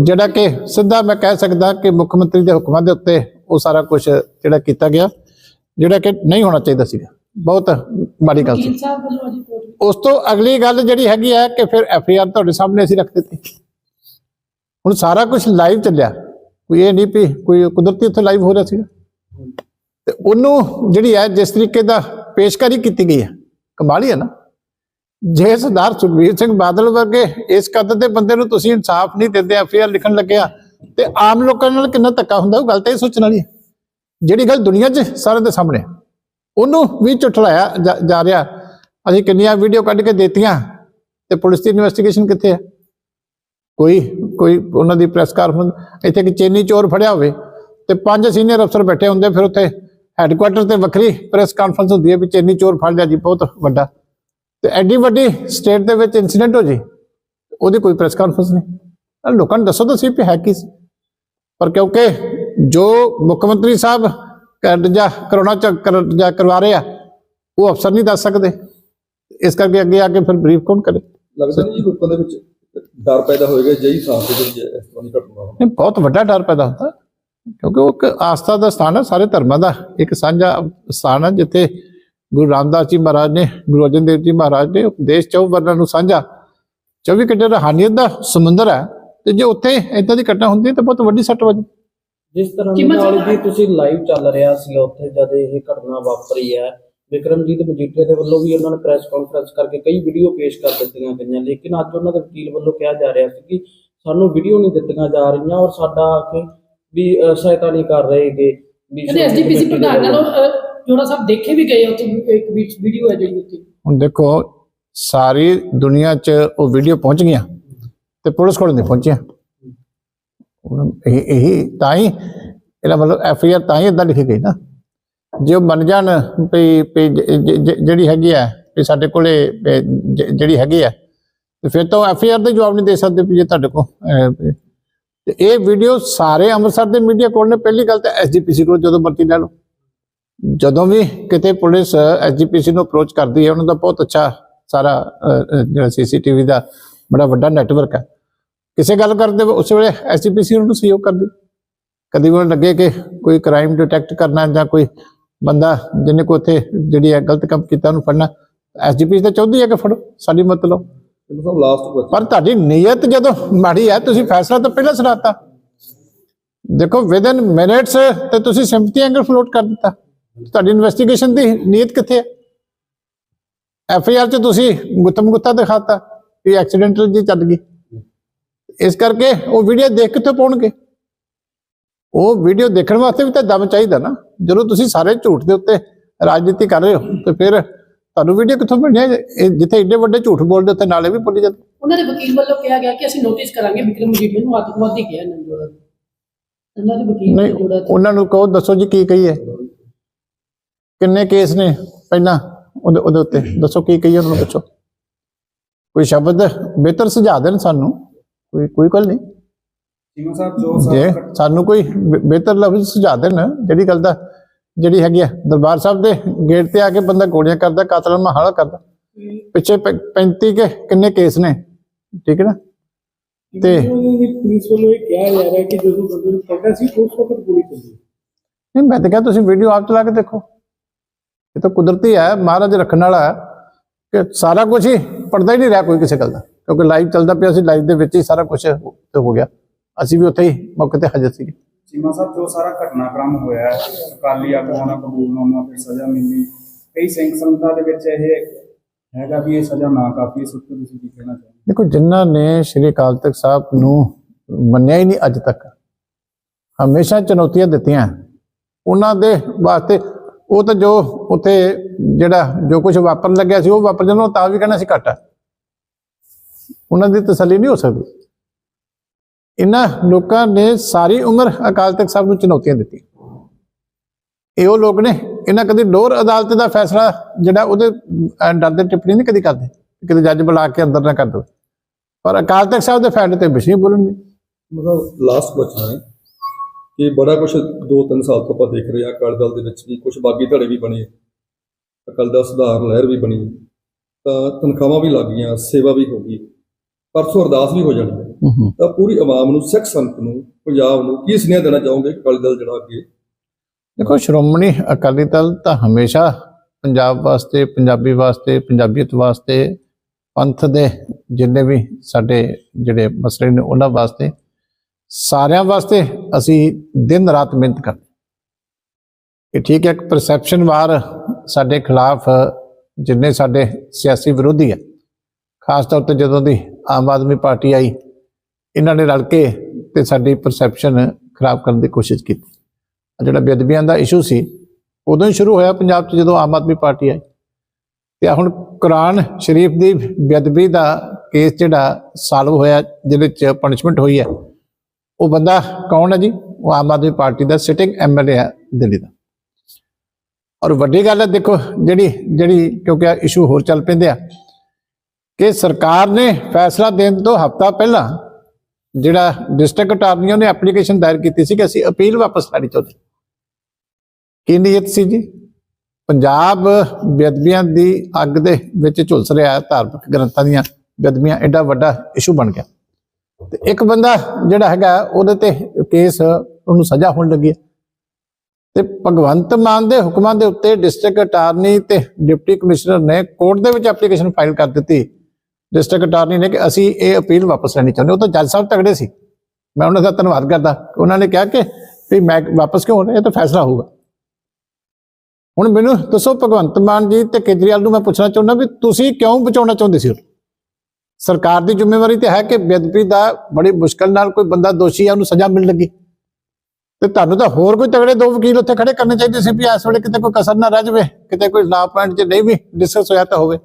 ਜਿਹੜਾ ਕਿ ਸਿੱਧਾ ਮੈਂ ਕਹਿ ਸਕਦਾ ਕਿ ਮੁੱਖ ਮੰਤਰੀ ਦੇ ਹੁਕਮਾਂ ਦੇ ਉੱਤੇ ਉਹ ਸਾਰਾ ਕੁਝ ਜਿਹੜਾ ਕੀਤਾ ਗਿਆ। ਜਿਹੜਾ ਕਿ ਨਹੀਂ ਹੋਣਾ ਚਾਹੀਦਾ ਸੀਗਾ। ਬਹੁਤ ਮਾੜੀ ਗੱਲ ਸੀ। ਉਸ ਤੋਂ ਅਗਲੀ ਗੱਲ ਜਿਹੜੀ ਹੈਗੀ ਹੈ ਕਿ ਫਿਰ ਐਫ ਆਈ ਆਰ ਤੁਹਾਡੇ ਸਾਹਮਣੇ ਅਸੀਂ ਰੱਖ ਦਿੱਤੀ। ਹੁਣ ਸਾਰਾ ਕੁਝ ਲਾਈਵ ਚੱਲਿਆ। ਕੋਈ ਇਹ ਨਹੀਂ ਵੀ ਕੋਈ ਕੁਦਰਤੀ ਉੱਥੇ ਲਾਈਵ ਹੋ ਰਿਹਾ ਸੀ ਤੇ ਉਹਨੂੰ ਜਿਹੜੀ ਹੈ ਜਿਸ ਤਰੀਕੇ ਦਾ ਪੇਸ਼ਕਾਰੀ ਕੀਤੀ ਗਈ ਹੈ ਕਮਾਲ ਹੀ ਹੈ ਨਾ। ਜੇ ਸਰਦਾਰ ਸੁਖਬੀਰ ਸਿੰਘ ਬਾਦਲ ਵਰਗੇ ਇਸ ਕਦਰ ਦੇ ਬੰਦੇ ਨੂੰ ਤੁਸੀਂ ਇਨਸਾਫ ਨਹੀਂ ਦਿੰਦੇ ਐਫ ਆਈ ਆਰ ਲਿਖਣ ਲੱਗਿਆ ਤੇ ਆਮ ਲੋਕਾਂ ਨਾਲ ਕਿੰਨਾ ਧੱਕਾ ਹੁੰਦਾ ਉਹ ਗੱਲ ਤਾਂ ਇਹ ਸੋਚਣ ਵਾਲੀ ਹੈ। ਜਿਹੜੀ ਗੱਲ ਦੁਨੀਆ 'ਚ ਸਾਰਿਆਂ ਦੇ ਸਾਹਮਣੇ ਉਹਨੂੰ ਵੀ ਝੁਠਲਾਇਆ ਜਾ- ਜਾ ਰਿਹਾ। ਅਸੀਂ ਕਿੰਨੀਆਂ ਵੀਡੀਓ ਕੱਢ ਕੇ ਦੇਤੀਆਂ ਤੇ ਪੁਲਿਸ ਦੀ ਇਨਵੈਸਟੀਗੇਸ਼ਨ ਕਿੱਥੇ ਹੈ ਕੋਈ ਕੋਈ ਉਹਨਾਂ ਦੀ ਪ੍ਰੈਸ ਕਾਨਫਰੰਸ ਇੱਥੇ ਕਿ ਚੇਨੀ ਚੋਰ ਫੜਿਆ ਹੋਵੇ ਤੇ ਪੰਜ ਸੀਨੀਅਰ ਅਫਸਰ ਬੈਠੇ ਹੁੰਦੇ ਫਿਰ ਉੱਥੇ ਹੈੱਡਕੁਆਟਰ ਤੇ ਵੱਖਰੀ ਪ੍ਰੈਸ ਕਾਨਫਰੰਸ ਹੁੰਦੀ ਹੈ ਵੀ ਚੇਨੀ ਚੋਰ ਫੜ ਲਿਆ ਜੀ, ਬਹੁਤ ਵੱਡਾ। ਤੇ ਐਡੀ ਵੱਡੀ ਸਟੇਟ ਦੇ ਵਿੱਚ ਇਨਸੀਡੈਂਟ ਹੋ ਜੀ, ਉਹਦੀ ਕੋਈ ਪ੍ਰੈਸ ਕਾਨਫਰੰਸ ਨਹੀਂ। ਲੋਕਾਂ ਨੂੰ ਦੱਸੋ ਤਾਂ ਸੀ ਵੀ ਹੈ ਕੀ ਸੀ। ਪਰ ਕਿਉਂਕਿ ਜੋ ਮੁੱਖ ਮੰਤਰੀ ਸਾਹਿਬ ਕਰ ਜਾਂ ਕਰੋਨਾ ਚ ਕਰ- ਜਾਂ ਕਰਵਾ ਰਹੇ ਆ ਉਹ ਅਫਸਰ ਨਹੀਂ ਦੱਸ ਸਕਦੇ। ਇਸ ਕਰਕੇ ਅੱਗੇ ਆ ਕੇ ਫਿਰ ਬਰੀਫ ਕੌਣ ਕਰੇ? ਲੱਗਦਾ ਨਹੀਂ ਜੀ ਲੋਕਾਂ ਦੇ ਵਿੱਚ ਡਰ ਪੈਦਾ ਹੋਏਗਾ ਜਈ ਥਾਂ ਤੇ ਜਿਹੜੀ ਇਸ ਤਰ੍ਹਾਂ ਦੀ ਘਟਨਾ ਹੋਣੀ ਇਹ ਬਹੁਤ ਵੱਡਾ ਡਰ ਪੈਦਾ ਹੁੰਦਾ ਕਿਉਂਕਿ ਉਹ ਇੱਕ ਆਸਥਾ ਦਾ ਸਥਾਨ ਹੈ ਸਾਰੇ ਧਰਮਾਂ ਦਾ। ਇੱਕ ਸਾਂਝਾ ਸਥਾਨ ਹੈ ਜਿੱਥੇ ਗੁਰੂ ਰਾਮਦਾਸ ਜੀ ਮਹਾਰਾਜ ਨੇ ਗੁਰੂ ਅਰਜਨ ਦੇਵ ਜੀ ਮਹਾਰਾਜ ਨੇ ਉਪਦੇਸ਼ ਚੌ ਵਰਨਾਂ ਨੂੰ ਸਾਂਝਾ। 24 ਘੰਟੇ ਰਹਾਨੀਅਤ ਦਾ ਸਮੁੰਦਰ ਹੈ ਤੇ ਜੇ ਉੱਥੇ ਇਦਾਂ ਦੀ ਘਟਨਾ ਹੁੰਦੀ ਤਾਂ ਬਹੁਤ ਵੱਡੀ ਸੱਟ ਵੱਜਦੀ ਜਿਸ ਤਰ੍ਹਾਂ ਦੀ ਨਾਲ ਜੀ ਤੁਸੀਂ ਲਾਈਵ ਚੱਲ ਰਿਹਾ ਸੀ ਉੱਥੇ ਜਦ ਇਹ ਘਟਨਾ ਵਾਪਰੀ ਹੈ ਵਿਕਰਮਜੀਤ ਮਜੀਠੇ ਦੇ ਵੱਲੋਂ ਵੀ ਉਹਨਾਂ ਨੇ ਪ੍ਰੈਸ ਕਾਨਫਰੰਸ ਕਰਕੇ ਕਈ ਵੀਡੀਓ ਪੇਸ਼ ਕਰ ਦਿੱਤੀਆਂ ਗਈਆਂ ਲੇਕਿਨ ਅੱਜ ਉਹਨਾਂ ਦੇ ਵਕੀਲ ਵੱਲੋਂ ਕਿਹਾ ਜਾ ਰਿਹਾ ਸੀ ਕਿ ਸਾਨੂੰ ਵੀਡੀਓ ਨਹੀਂ ਦਿੱਤੀਆਂ ਜਾ ਰਹੀਆਂ ਔਰ ਸਾਡਾ ਕਿ ਵੀ ਸਹਾਇਤਾ ਨਹੀਂ ਕਰ ਰਹੇਗੇ ਵੀ ਕਹਿੰਦੇ ਐਸਜੀਪੀਸੀ ਪ੍ਰਧਾਨ ਨਾਲੋਂ ਜੋੜਾ ਸਾਹਿਬ ਦੇਖੇ ਵੀ ਗਏ ਉੱਥੇ ਇੱਕ ਵਿੱਚ ਵੀਡੀਓ ਹੈ ਜਿਹੜੀ ਉੱਥੇ। ਹੁਣ ਦੇਖੋ ਸਾਰੀ ਦੁਨੀਆ 'ਚ ਉਹ ਵੀਡੀਓ ਪਹੁੰਚ ਗਈਆਂ ਤੇ ਪੁਲਿਸ ਕੋਲ ਨਹੀਂ ਪਹੁੰਚੀਆਂ। ਹੁਣ ਇਹ ਇਹ ਤਾਂ ਹੀ ਇਹਦਾ ਮਤਲਬ ਐਫ ਆਈ ਆਰ ਤਾਂ ਹੀ ਇਦਾਂ ਲਿਖੀ ਗਈ ਨਾ। ਜੇ ਉਹ ਮੰਨ ਜਾਣ ਵੀ ਜਿਹੜੀ ਹੈਗੀ ਆ ਵੀ ਸਾਡੇ ਕੋਲੇ ਜਿਹੜੀ ਹੈਗੀ ਆ ਤੇ ਫਿਰ ਤਾਂ ਐਫ ਆਈ ਆਰ ਦਾ ਜਵਾਬ ਨਹੀਂ ਦੇ ਸਕਦੇ ਵੀ ਜੇ ਤੁਹਾਡੇ ਕੋਲ ਤੇ ਇਹ ਵੀਡੀਓ ਸਾਰੇ ਅੰਮ੍ਰਿਤਸਰ ਦੇ ਮੀਡੀਆ ਕੋਲ ਨੇ। ਪਹਿਲੀ ਗੱਲ ਤਾਂ ਐਸਜੀਪੀਸੀ ਕੋਲ ਜਦੋਂ ਮਰਜ਼ੀ ਲੈ ਲਓ। ਜਦੋਂ ਵੀ ਕਿਤੇ ਪੁਲਿਸ ਐਸਜੀਪੀਸੀ ਨੂੰ ਅਪਰੋਚ ਕਰਦੀ ਹੈ ਉਹਨਾਂ ਦਾ ਬਹੁਤ ਅੱਛਾ ਸਾਰਾ ਅਹ, ਅਹ, ਜਿਹੜਾ ਸੀਸੀਟੀਵੀ ਦਾ ਬੜਾ ਵੱਡਾ ਨੈਟਵਰਕ ਹੈ। ਕਿਸੇ ਗੱਲ ਕਰਦੇ ਉਸ ਵੇਲੇ ਐਸਜੀਪੀਸੀ ਨੂੰ ਸਹਿਯੋਗ ਕਰਦੀ। ਕਦੀ ਵੀ ਉਹਨੂੰ ਲੱਗੇ ਕਿ ਕੋਈ ਕ੍ਰਾਈਮ ਡਿਟੈਕਟ ਕਰਨਾ ਜਾਂ ਕੋਈ ਬੰਦਾ ਜਿਹਨੇ ਕੋ ਉੱਥੇ ਜਿਹੜੀ ਹੈ ਗਲਤ ਕੰਮ ਕੀਤਾ ਉਹਨੂੰ ਫੜਨਾ ਐਸਜੀਪੀਸੀ ਤਾਂ ਚਾਹੁੰਦੀ ਹੈ ਕਿ ਫੜੋ ਸਾਡੀ ਮਤਲਬ ਪਰ ਤੁਹਾਡੀ ਨੀਅਤ ਜਦੋਂ ਮਾੜੀ ਹੈ ਤੁਸੀਂ ਫੈਸਲਾ ਤਾਂ ਪਹਿਲਾਂ ਸੁਣਾਤਾ ਦੇਖੋ ਵਿਦਨ ਮਿੰਟਸ ਤੇ ਤੁਸੀਂ ਸਿੰਪਥੀ ਐਂਗਲ ਫਲੋਟ ਕਰ ਦਿੱਤਾ। ਤੁਹਾਡੀ ਇਨਵੈਸਟੀਗੇਸ਼ਨ ਦੀ ਨੀਅਤ ਕਿੱਥੇ ਹੈ? ਐਫ ਆਈ ਆਰ ਚ ਤੁਸੀਂ ਗੁੱਤਮ ਗੁੱਤਾ ਦਿਖਾਤਾ ਵੀ ਐਕਸੀਡੈਂਟਲ ਜੀ ਚੱਲ ਗਈ। ਇਸ ਕਰਕੇ ਉਹ ਵੀਡੀਓ ਦੇਖ ਕਿੱਥੋਂ ਪਾਉਣਗੇ? ਉਹ ਵੀਡੀਓ ਦੇਖਣ ਵਾਸਤੇ ਵੀ ਤਾਂ ਦਮ ਚਾਹੀਦਾ ਨਾ। ਜਦੋਂ ਤੁਸੀਂ ਸਾਰੇ ਝੂਠ ਦੇ ਉੱਤੇ ਰਾਜਨੀਤੀ ਕਰ ਰਹੇ ਹੋ ਤੇ ਫਿਰ ਤੁਹਾਨੂੰ ਵੀਡੀਓ ਕਿੱਥੋਂ ਮਿਲਣੀ ਜਿੱਥੇ ਏਡੇ ਵੱਡੇ ਝੂਠ ਬੋਲਦੇ ਉੱਥੇ ਨਾਲੇ ਵੀ ਬੋਲੀ ਜਾਂਦੇ। ਉਹਨਾਂ ਦੇ ਵਕੀਲ ਵੱਲੋਂ ਕਿਹਾ ਗਿਆ ਕਿ ਅਸੀਂ ਨੋਟਿਸ ਕਰਾਂਗੇ ਵਿਕਰਮ ਮਜੀਠੀਆ ਨੂੰ ਅੱਤਵਾਦੀ ਕਿਹਾ ਇਹਨਾਂ ਜੋੜਾ ਉਹਨਾਂ ਦੇ ਵਕੀਲ ਨੇ ਉਹਨਾਂ ਨੂੰ ਕਹੋ ਦੱਸੋ ਜੀ ਕੀ ਕਹੀ ਹੈ। ਕਿੰਨੇ ਕੇਸ ਨੇ ਪਹਿਲਾਂ ਉਹਦੇ ਉਹਦੇ ਉੱਤੇ? ਦੱਸੋ ਕੀ ਕਹੀ ਹੈ ਉਹਨਾਂ ਨੂੰ ਪੁੱਛੋ ਕੋਈ ਸ਼ਬਦ ਬਿਹਤਰ ਸੁਝਾ ਦੇਣ ਸਾਨੂੰ? ਕੋਈ ਕੋਈ ਗੱਲ ਨਹੀਂ। ਚੀਮਾ ਸਾਹਿਬ ਜੋ ਜੇ ਸਰ ਸਾਨੂੰ ਕੋਈ ਬਿ- ਬਿਹਤਰ ਲਫ਼ਜ਼ ਸੁਝਾ ਦੇਣ ਜਿਹੜੀ ਗੱਲ ਦਾ ਜਿਹੜੀ ਹੈਗੀ ਆ ਦਰਬਾਰ ਸਾਹਿਬ ਦੇ ਗੇਟ ਤੇ ਆ ਕੇ ਬੰਦਾ ਗੋਲੀਆਂ ਕਰਦਾ ਕਾਤਲਾਂ ਨੂੰ ਹਾਲਾ ਕਰਦਾ। ਪਿੱਛੇ ਪੈ- 35 ਕੇ ਕਿੰਨੇ ਕੇਸ ਨੇ ਠੀਕ ਹੈ ਨਾ? ਤੇ ਪੁਲਿਸ ਵੱਲੋਂ ਇਹ ਕਿਹਾ ਜਾ ਰਿਹਾ ਕਿ ਜਦੋਂ ਬੰਦੇ ਨੂੰ ਪਕੜਿਆ ਸੀ ਉਸ ਵਕਤ ਗੋਲੀ ਚੱਲੀ ਨਹੀਂ ਮੈਂ ਤਾਂ ਕਿਹਾ ਤੁਸੀਂ ਵੀਡੀਓ ਆਪ ਚਲਾ ਕੇ ਦੇਖੋ। ਇਹ ਤਾਂ ਕੁਦਰਤੀ ਹੈ ਮਹਾਰਾਜ ਰੱਖਣ ਵਾਲਾ ਹੈ ਕਿ ਸਾਰਾ ਕੁਝ ਹੀ ਪੜਦਾ ਹੀ ਨਹੀਂ ਰਿਹਾ ਕੋਈ ਕਿਸੇ ਗੱਲ ਦਾ। ਕਿਉਂਕਿ ਲਾਈਵ ਚੱਲਦਾ ਪਿਆ ਸੀ ਲਾਈਵ ਦੇ ਵਿੱਚ ਹੀ ਸਾਰਾ ਕੁਝ ਹੋ ਗਿਆ। ਅਸੀਂ ਵੀ ਉੱਥੇ ਹੀ ਮੌਕੇ ਤੇ ਹਾਜ਼ਰ ਸੀਗੇ। ਚੀਮਾ ਸਾਹਿਬ ਜੋ ਸਾਰਾ ਘਟਨਾਕ੍ਰਮ ਹੋਇਆ ਅਕਾਲੀ ਆਗੂਆਂ ਦਾ ਕਬੂਲਨਾਮਾ ਫਿਰ ਸਜ਼ਾ ਮਿਲਣੀ ਕਈ ਸਿੰਘ ਸੰਗਤਾਂ ਦੇ ਵਿੱਚ ਇਹ ਹੈਗਾ ਵੀ ਇਹ ਸਜ਼ਾ ਨਾ ਕਾਫੀ ਇਸ ਉੱਤੇ ਤੁਸੀਂ ਕੀ ਕਹਿਣਾ ਚਾਹੁੰਦੇ ਦੇਖੋ ਜਿਨ੍ਹਾਂ ਨੇ ਸ਼੍ਰੀ ਅਕਾਲ ਤਖਤ ਸਾਹਿਬ ਨੂੰ ਮੰਨਿਆ ਹੀ ਨਹੀਂ ਅੱਜ ਤੱਕ ਹਮੇਸ਼ਾ ਚੁਣੌਤੀਆਂ ਦਿੱਤੀਆਂ। ਉਹਨਾਂ ਦੇ ਵਾਸਤੇ ਉਹ ਤਾਂ ਜੋ ਉੱਥੇ ਜਿਹੜਾ ਜੋ ਕੁਝ ਵਾਪਰਨ ਲੱਗਿਆ ਸੀ ਉਹ ਵਾਪਰ ਉਹ ਤਾਂ ਵੀ ਕਹਿਣਾ ਸੀ ਘੱਟ। ਉਹਨਾਂ ਦੀ ਤਸੱਲੀ ਨਹੀਂ ਹੋ ਸਕਦੀ। ਇਹਨਾਂ ਲੋਕਾਂ ਨੇ ਸਾਰੀ ਉਮਰ ਅਕਾਲ ਤਖਤ ਸਾਹਿਬ ਨੂੰ ਚੁਣੌਤੀਆਂ ਦਿੱਤੀਆਂ। ਇਹ ਉਹ ਲੋਕ ਨੇ ਇਹਨਾਂ ਕਦੀ ਲੋਅਰ ਅਦਾਲਤ ਦਾ ਫੈਸਲਾ ਜਿਹੜਾ ਉਹਦੇ ਅਹ, ਡਰ ਦੇ ਟਿੱਪਣੀ ਨਹੀਂ ਕਦੀ ਕਰਦੇ ਕਿਤੇ ਜੱਜ ਬੁਲਾ ਕੇ ਅੰਦਰ ਨਾ ਕਰ ਦੋ ਪਰ ਅਕਾਲ ਤਖਤ ਸਾਹਿਬ ਦੇ ਫੈਸਲੇ ਤੇ ਵਿਸ਼ੇ ਬੋਲਣਗੇ ਮਤਲਬ ਲਾਸਟ ਕੁਐਸਚਨ ਹੈ ਕਿ ਬੜਾ ਕੁਝ 2-3 ਸਾਲ ਤੋਂ ਆਪਾਂ ਦੇਖ ਰਹੇ ਹਾਂ ਅਕਾਲੀ ਦਲ ਦੇ ਵਿੱਚ ਵੀ ਕੁਝ ਬਾਗੀ ਧੜੇ ਵੀ ਬਣੇ ਅਕਾਲੀ ਦਲ ਸੁਧਾਰ ਲਹਿਰ ਵੀ ਬਣੀ ਤਾਂ ਤਨਖਾਹਾਂ ਵੀ ਲੱਗ ਗਈਆਂ ਸੇਵਾ ਵੀ ਹੋ ਗਈ। ਪਰਸੋਂ ਅਰਦਾਸ ਵੀ ਹੋ ਜਾਣੀ ਹੈ। ਤਾਂ ਪੂਰੀ ਆਵਾਮ ਨੂੰ ਸਿੱਖ ਸੰਗਤ ਨੂੰ ਪੰਜਾਬ ਨੂੰ ਕੀ ਸੁਨੇਹਾ ਦੇਣਾ ਚਾਹੋਗੇ ਅਕਾਲੀ ਦਲ ਜਿਹੜਾ ਅੱਗੇ? ਦੇਖੋ ਸ਼੍ਰੋਮਣੀ ਅਕਾਲੀ ਦਲ ਤਾਂ ਹਮੇਸ਼ਾ ਪੰਜਾਬ ਵਾਸਤੇ ਪੰਜਾਬੀ ਵਾਸਤੇ ਪੰਜਾਬੀਅਤ ਵਾਸਤੇ ਪੰਥ ਦੇ ਜਿੰਨੇ ਵੀ ਸਾਡੇ ਜਿਹੜੇ ਮਸਲੇ ਨੇ ਉਹਨਾਂ ਵਾਸਤੇ ਸਾਰਿਆਂ ਵਾਸਤੇ ਅਸੀਂ ਦਿਨ ਰਾਤ ਮਿਹਨਤ ਕਰਦੇ ਇਹ ਠੀਕ ਹੈ ਇੱਕ ਪਰਸੈਪਸ਼ਨ ਵਾਰ ਸਾਡੇ ਖਿਲਾਫ ਜਿੰਨੇ ਸਾਡੇ ਸਿਆਸੀ ਵਿਰੋਧੀ ਹੈ ਖਾਸ ਤੌਰ ਤੇ ਜਦੋਂ ਦੀ ਆਮ ਆਦਮੀ ਪਾਰਟੀ ਆਈ, ਇਹਨਾਂ ਨੇ ਰਲ ਕੇ ਤੇ ਸਾਡੀ ਪਰਸੈਪਸ਼ਨ ਖਰਾਬ ਕਰਨ ਦੀ ਕੋਸ਼ਿਸ਼ ਕੀਤੀ। ਜਿਹੜਾ ਬੇਅਦਬੀਆਂ ਦਾ ਇਸ਼ੂ ਸੀ, ਉਦੋਂ ਹੀ ਸ਼ੁਰੂ ਹੋਇਆ ਪੰਜਾਬ 'ਚ ਜਦੋਂ ਆਮ ਆਦਮੀ ਪਾਰਟੀ ਆਈ। ਤੇ ਹੁਣ ਕੁਰਾਨ ਸ਼ਰੀਫ ਦੀ ਬੇਅਦਬੀ ਦਾ ਕੇਸ ਜਿਹੜਾ ਸਾਲਵ ਹੋਇਆ, ਜਿਹਦੇ 'ਚ ਪਨਿਸ਼ਮੈਂਟ ਹੋਈ ਹੈ, ਉਹ ਬੰਦਾ ਕੌਣ ਹੈ ਜੀ? ਉਹ ਆਮ ਆਦਮੀ ਪਾਰਟੀ ਦਾ ਸਿਟਿੰਗ ਐਮਐਲਏ ਹੈ ਦਿੱਲੀ ਦਾ। ਔਰ ਵੱਡੀ ਗੱਲ ਹੈ, ਦੇਖੋ ਜਿਹੜੀ ਜਿਹੜੀ ਕਿਉਂਕਿ ਇਸ਼ੂ ਹੋਰ ਚੱਲ ਪੈਂਦੇ ਆ ਕਿ ਸਰਕਾਰ ਨੇ ਫੈਸਲਾ ਦੇਣ ਤੋਂ ਹਫਤਾ ਪਹਿਲਾਂ ਜਿਹੜਾ ਡਿਸਟ੍ਰਿਕਟ ਅਟਾਰਨੀ ਨੇ ਐਪਲੀਕੇਸ਼ਨ ਦਾਇਰ ਕੀਤੀ ਸੀ ਕਿ ਅਸੀਂ ਅਪੀਲ ਵਾਪਸ ਲੈਣੀ ਚਾਹੁੰਦੇ ਕੀ ਨੀਅਤ ਸੀ ਜੀ? ਪੰਜਾਬ ਬੇਅਦਬੀਆਂ ਦੀ ਅੱਗ ਦੇ ਵਿੱਚ ਝੁਲਸ ਰਿਹਾ ਹੈ, ਧਾਰਮਿਕ ਗ੍ਰੰਥਾਂ ਦੀਆਂ ਬੇਅਦਬੀਆਂ, ਐਡਾ ਵੱਡਾ ਇਸ਼ੂ ਬਣ ਗਿਆ। ਤੇ ਇੱਕ ਬੰਦਾ ਜਿਹੜਾ ਹੈਗਾ, ਉਹਦੇ ਤੇ ਕੇਸ ਉਹਨੂੰ ਸਜ਼ਾ ਹੋਣ ਲੱਗੀ ਤੇ ਭਗਵੰਤ ਮਾਨ ਦੇ ਹੁਕਮਾਂ ਦੇ ਉੱਤੇ ਡਿਸਟ੍ਰਿਕਟ ਅਟਾਰਨੀ ਤੇ ਡਿਪਟੀ ਕਮਿਸ਼ਨਰ ਨੇ ਕੋਰਟ ਦੇ ਵਿੱਚ ਐਪਲੀਕੇਸ਼ਨ ਫਾਈਲ ਕਰ ਦਿੱਤੀ। ਡਿਸਟ੍ਰਿਕਟ ਅਟਾਰਨੀ ਨੇ ਕਿ ਅਸੀਂ ਇਹ ਅਪੀਲ ਵਾਪਸ ਲੈਣੀ ਚਾਹੁੰਦੇ ਉਹ ਤਾਂ ਜੱਜ ਸਾਹਿਬ ਤਗੜੇ ਸੀ। ਮੈਂ ਉਹਨਾਂ ਦਾ ਧੰਨਵਾਦ ਕਰਦਾ। ਉਹਨਾਂ ਨੇ ਕਿਹਾ ਕਿ ਵੀ ਮੈਂ ਵਾਪਸ ਕਿਉਂ ਇਹ ਤਾਂ ਫੈਸਲਾ ਹੋਊਗਾ। ਹੁਣ ਮੈਨੂੰ ਦੱਸੋ ਭਗਵੰਤ ਮਾਨ ਜੀ ਤੇ ਕੇਜਰੀਵਾਲ ਨੂੰ ਮੈਂ ਪੁੱਛਣਾ ਚਾਹੁੰਦਾ ਵੀ ਤੁਸੀਂ ਕਿਉਂ ਬਚਾਉਣਾ ਚਾਹੁੰਦੇ ਸੀ? ਉਹਨੂੰ? ਸਰਕਾਰ ਦੀ ਜ਼ਿੰਮੇਵਾਰੀ ਤੇ ਹੈ ਕਿ ਬੇਅਦਬੀ ਦਾ ਬੜੀ ਮੁਸ਼ਕਲ ਨਾਲ ਕੋਈ ਬੰਦਾ ਦੋਸ਼ੀ ਆ, ਉਹਨੂੰ ਸਜ਼ਾ ਮਿਲ ਲੱਗੀ। ਤੇ ਤੁਹਾਨੂੰ ਤਾਂ ਹੋਰ ਕੋਈ ਤਗੜੇ ਦੋ ਵਕੀਲ ਉੱਥੇ ਖੜੇ ਕਰਨੇ ਚਾਹੀਦੇ ਸੀ ਵੀ ਇਸ ਵੇਲੇ ਕਿਤੇ ਕੋਈ ਕਸਰ ਨਾ ਰਹਿ ਜਾਵੇ, ਕਿਤੇ ਕੋਈ ਲਾ ਪੁਆਇੰਟ 'ਚ ਨਹੀਂ ਵੀ ਡਿਸਕਸ ਹੋਇਆ ਤਾਂ ਹੋਵੇ।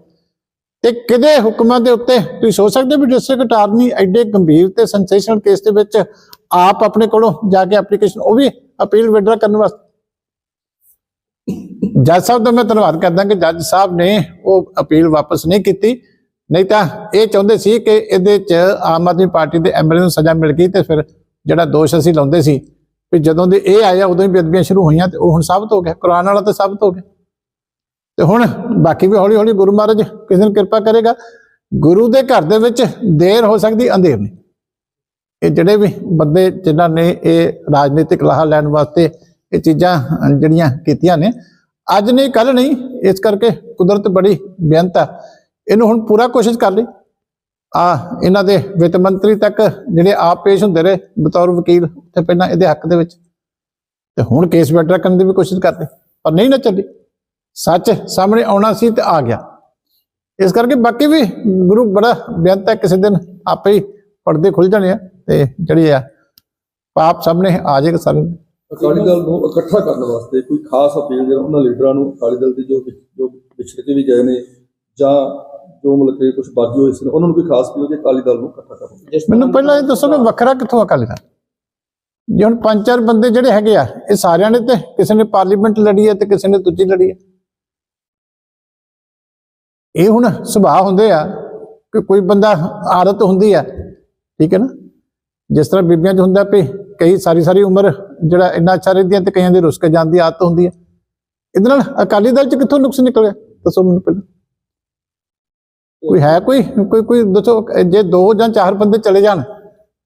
ਤੇ ਕਿਹਦੇ ਹੁਕਮਾਂ ਦੇ ਉੱਤੇ? ਤੁਸੀਂ ਸੋਚ ਸਕਦੇ ਹੋ ਵੀ ਡਿਸਟ੍ਰਿਕਟ ਅਟਾਰਨੀ ਐਡੇ ਗੰਭੀਰ ਤੇ ਸੈਂਸੇਸ਼ਨਲ ਕੇਸ ਦੇ ਵਿੱਚ ਆਪ ਆਪਣੇ ਕੋਲੋਂ ਜਾ ਕੇ ਐਪਲੀਕੇਸ਼ਨ ਉਹ ਵੀ ਅਪੀਲ ਵਿਡਰਾ ਕਰਨ ਵਾਸਤੇ? ਜੱਜ ਸਾਹਿਬ ਦਾ ਮੈਂ ਧੰਨਵਾਦ ਕਰਦਾ ਕਿ ਜੱਜ ਸਾਹਿਬ ਨੇ ਉਹ ਅਪੀਲ ਵਾਪਸ ਨਹੀਂ ਕੀਤੀ। ਨਹੀਂ ਤਾਂ ਇਹ ਚਾਹੁੰਦੇ ਸੀ ਕਿ ਇਹਦੇ ਚ ਆਮ ਆਦਮੀ ਪਾਰਟੀ ਦੇ ਐਮਐਲਏ ਨੂੰ ਸਜ਼ਾ ਮਿਲ ਗਈ ਤੇ ਫਿਰ ਜਿਹੜਾ ਦੋਸ਼ ਅਸੀਂ ਲਾਉਂਦੇ ਸੀ, ਵੀ ਜਦੋਂ ਦੇ ਇਹ ਆਇਆ, ਉਦੋਂ ਹੀ ਬੇਅਦਬੀਆਂ ਸ਼ੁਰੂ ਹੋਈਆਂ ਤੇ ਉਹ ਹੁਣ ਸਾਬਤ ਹੋ ਗਿਆ ਕੁਰਾਨ ਵਾਲਾ ਤਾਂ ਸਾਬਤ ਹੋ ਗਿਆ। ਤੇ ਹੁਣ ਬਾਕੀ ਵੀ ਹੌਲੀ ਹੌਲੀ ਗੁਰੂ ਮਹਾਰਾਜ ਕਿਸੇ ਦਿਨ ਕਿਰਪਾ ਕਰੇਗਾ, ਗੁਰੂ ਦੇ ਘਰ ਦੇ ਵਿੱਚ ਦੇਰ ਹੋ ਸਕਦੀ, ਅੰਧੇਰ ਨਹੀਂ। ਇਹ ਜਿਹੜੇ ਵੀ ਬੰਦੇ ਜਿਨ੍ਹਾਂ ਨੇ ਇਹ ਰਾਜਨੀਤਿਕ ਲਾਹਾ ਲੈਣ ਵਾਸਤੇ ਇਹ ਚੀਜ਼ਾਂ ਜਿਹੜੀਆਂ ਕੀਤੀਆਂ ਨੇ, ਅੱਜ ਨਹੀਂ ਕੱਲ ਨਹੀਂ, ਇਸ ਕਰਕੇ ਕੁਦਰਤ ਬੜੀ ਬੇਅੰਤ ਆ। ਇਹਨੂੰ ਹੁਣ ਪੂਰਾ ਕੋਸ਼ਿਸ਼ ਕਰ ਲਈ। ਆ, ਇਹਨਾਂ ਦੇ ਵਿੱਤ ਮੰਤਰੀ ਤੱਕ ਜਿਹੜੇ ਆਪ ਪੇਸ਼ ਹੁੰਦੇ ਰਹੇ, ਬਤੌਰ ਵਕੀਲ ਤੇ ਪਹਿਲਾਂ ਇਹਦੇ ਹੱਕ ਦੇ ਵਿੱਚ। ਤੇ ਹੁਣ ਕੇਸ ਬੈਟਰ ਕਰਨ ਦੀ ਵੀ ਕੋਸ਼ਿਸ਼ ਕਰਦੇ ਪਰ ਨਹੀਂ ਨਾ ਚੱਲੀ। ਸੱਚ ਸਾਹਮਣੇ ਆਉਣਾ ਸੀ ਤੇ ਆ ਗਿਆ। ਇਸ ਕਰਕੇ ਬਾਕੀ ਵੀ ਗੁਰੂ ਬੜਾ ਬੇਅੰਤ ਹੈ ਕਿਸੇ ਦਿਨ ਆਪੇ ਹੀ ਪਰਦੇ ਖੁੱਲ ਜਾਣੇ ਆ ਤੇ ਜਿਹੜੀ ਆ ਪਾਪ ਸਾਹਮਣੇ ਆ ਜਾਏਗਾ ਸਾਰੇ ਅਕਾਲੀ ਦਲ ਨੂੰ ਇਕੱਠਾ ਕਰਨ ਵਾਸਤੇ ਕੋਈ ਖਾਸ ਅਪੀਲ ਜਿਹੜਾ ਉਹਨਾਂ ਲੀਡਰਾਂ ਨੂੰ ਅਕਾਲੀ ਦਲ ਦੇ ਜੋ ਜੋ ਵਿਛੜ ਕੇ ਵੀ ਗਏ ਨੇ ਜਾਂ ਜੋ ਮਤਲਬ ਕਿ ਕੁਝ ਬਾਗੀ ਹੋਏ ਸੀ ਨੇ, ਉਹਨਾਂ ਨੂੰ ਕੋਈ ਖਾਸ ਅਪੀਲ ਕਿ ਅਕਾਲੀ ਦਲ ਨੂੰ ਇਕੱਠਾ ਤਰ੍ਹਾਂ ਮੈਨੂੰ ਪਹਿਲਾਂ ਇਹ ਦੱਸੋ ਕਿ ਵੱਖਰਾ ਕਿੱਥੋਂ ਅਕਾਲੀ ਦਲ? ਜੇ ਹੁਣ ਪੰਜ ਚਾਰ ਬੰਦੇ ਜਿਹੜੇ ਹੈਗੇ ਆ ਇਹ ਸਾਰਿਆਂ ਨੇ ਤੇ ਕਿਸੇ ਨੇ ਪਾਰਲੀਮੈਂਟ ਲੜੀ ਹੈ ਤੇ ਕਿਸੇ ਨੇ ਦੂਜੀ ਲੜੀ ਹੈ। ਇਹ ਹੁਣ ਸੁਭਾਅ ਹੁੰਦੇ ਆ ਕਿ ਕੋਈ ਬੰਦਾ ਆਦਤ ਹੁੰਦੀ ਆ, ਠੀਕ ਹੈ ਨਾ? ਜਿਸ ਤਰ੍ਹਾਂ ਬੀਬੀਆਂ 'ਚ ਹੁੰਦਾ ਵੀ ਕਈ ਸਾਰੀ ਸਾਰੀ ਉਮਰ ਜਿਹੜਾ ਇੰਨਾ ਅੱਛਾ ਰਹਿੰਦੀਆਂ ਤੇ ਕਈਆਂ ਦੇ ਰੁੱਸ ਕੇ ਜਾਂਦੀ ਆਦਤ ਹੁੰਦੀ ਹੈ ਇਹਦੇ ਨਾਲ ਅਕਾਲੀ ਦਲ 'ਚ ਕਿੱਥੋਂ ਨੁਕਸ ਨਿਕਲਿਆ? ਦੱਸੋ ਮੈਨੂੰ ਪਹਿਲਾਂ। ਕੋਈ ਹੈ ਕੋਈ? ਕੋਈ ਕੋਈ ਦੱਸੋ, ਜੇ ਦੋ ਜਾਂ ਚਾਰ ਬੰਦੇ ਚਲੇ ਜਾਣ,